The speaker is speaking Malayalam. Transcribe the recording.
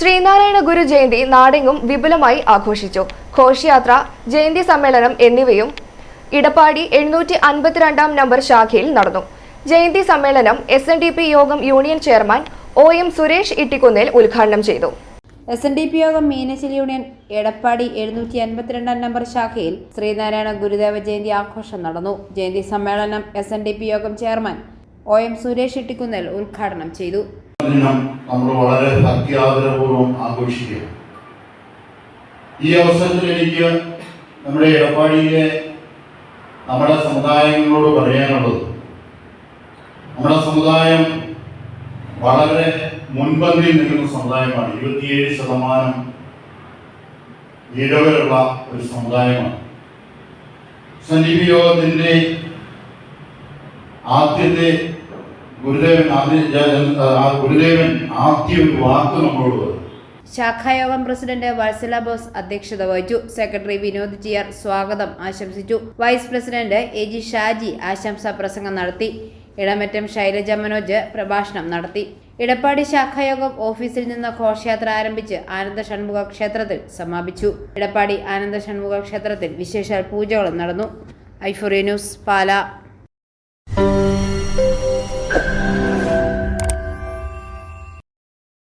ശ്രീനാരായണ ഗുരു ജയന്തി നാടെങ്ങും വിപുലമായി ആഘോഷിച്ചു. ഘോഷയാത്ര ജയന്തി സമ്മേളനം എന്നിവയും ഇടപ്പാടി എഴുന്നൂറ്റി അൻപത്തിരണ്ടാം നമ്പർ ശാഖയിൽ നടന്നു. ജയന്തി സമ്മേളനം എസ് എൻ ഡി പി യോഗം union chairman O M Suresh Ittikkunnel ഉദ്ഘാടനം ചെയ്തു. എസ് എൻ ഡി പി യോഗം മീനച്ചിൽ യൂണിയൻ എടപ്പാടി എഴുന്നൂറ്റി അൻപത്തിരണ്ടാം നമ്പർ ശാഖയിൽ ശ്രീനാരായണ ഗുരുദേവ ജയന്തി ആഘോഷം നടന്നു. ജയന്തി സമ്മേളനം എസ് എൻ ഡി പി യോഗം chairman O M Suresh Ittikkunnel ഉദ്ഘാടനം ചെയ്തു. ദിനം നമ്മൾ വളരെ ഭക്തിയാദരപൂർവം ആഘോഷിക്കുക ഈ അവസരത്തിൽ എനിക്ക് നമ്മുടെ എടപ്പാടിയിലെ നമ്മുടെ സമുദായങ്ങളോട് പറയാനുള്ളത് നമ്മുടെ സമുദായം വളരെ മുൻപന്തിയിൽ നിൽക്കുന്ന സമുദായമാണ്. ഇരുപത്തിയേഴ് ശതമാനം ഇടവരുള്ള ഒരു സമുദായമാണ്. സന്ദീപ് യോഗത്തിന്റെ ആദ്യത്തെ ശാഖായോഗം പ്രസിഡന്റ് വത്സല ബോസ് അധ്യക്ഷത വഹിച്ചു. സെക്രട്ടറി വിനോദ് ജിയർ സ്വാഗതം ആശംസിച്ചു. Vice president A G Shaji ആശംസാ പ്രസംഗം നടത്തി. ഇടമറ്റം ശൈലജ മനോജ് പ്രഭാഷണം നടത്തി. ഇടപ്പാടി ശാഖായോഗം ഓഫീസിൽ നിന്ന് ഘോഷയാത്ര ആരംഭിച്ച് ആനന്ദ ഷൺമുഖ ക്ഷേത്രത്തിൽ സമാപിച്ചു. ഇടപ്പാടി ആനന്ദ ഷൺമുഖ ക്ഷേത്രത്തിൽ വിശേഷാൽ പൂജകളും നടന്നു. ഐഫോറിയ ന്യൂസ് പാല.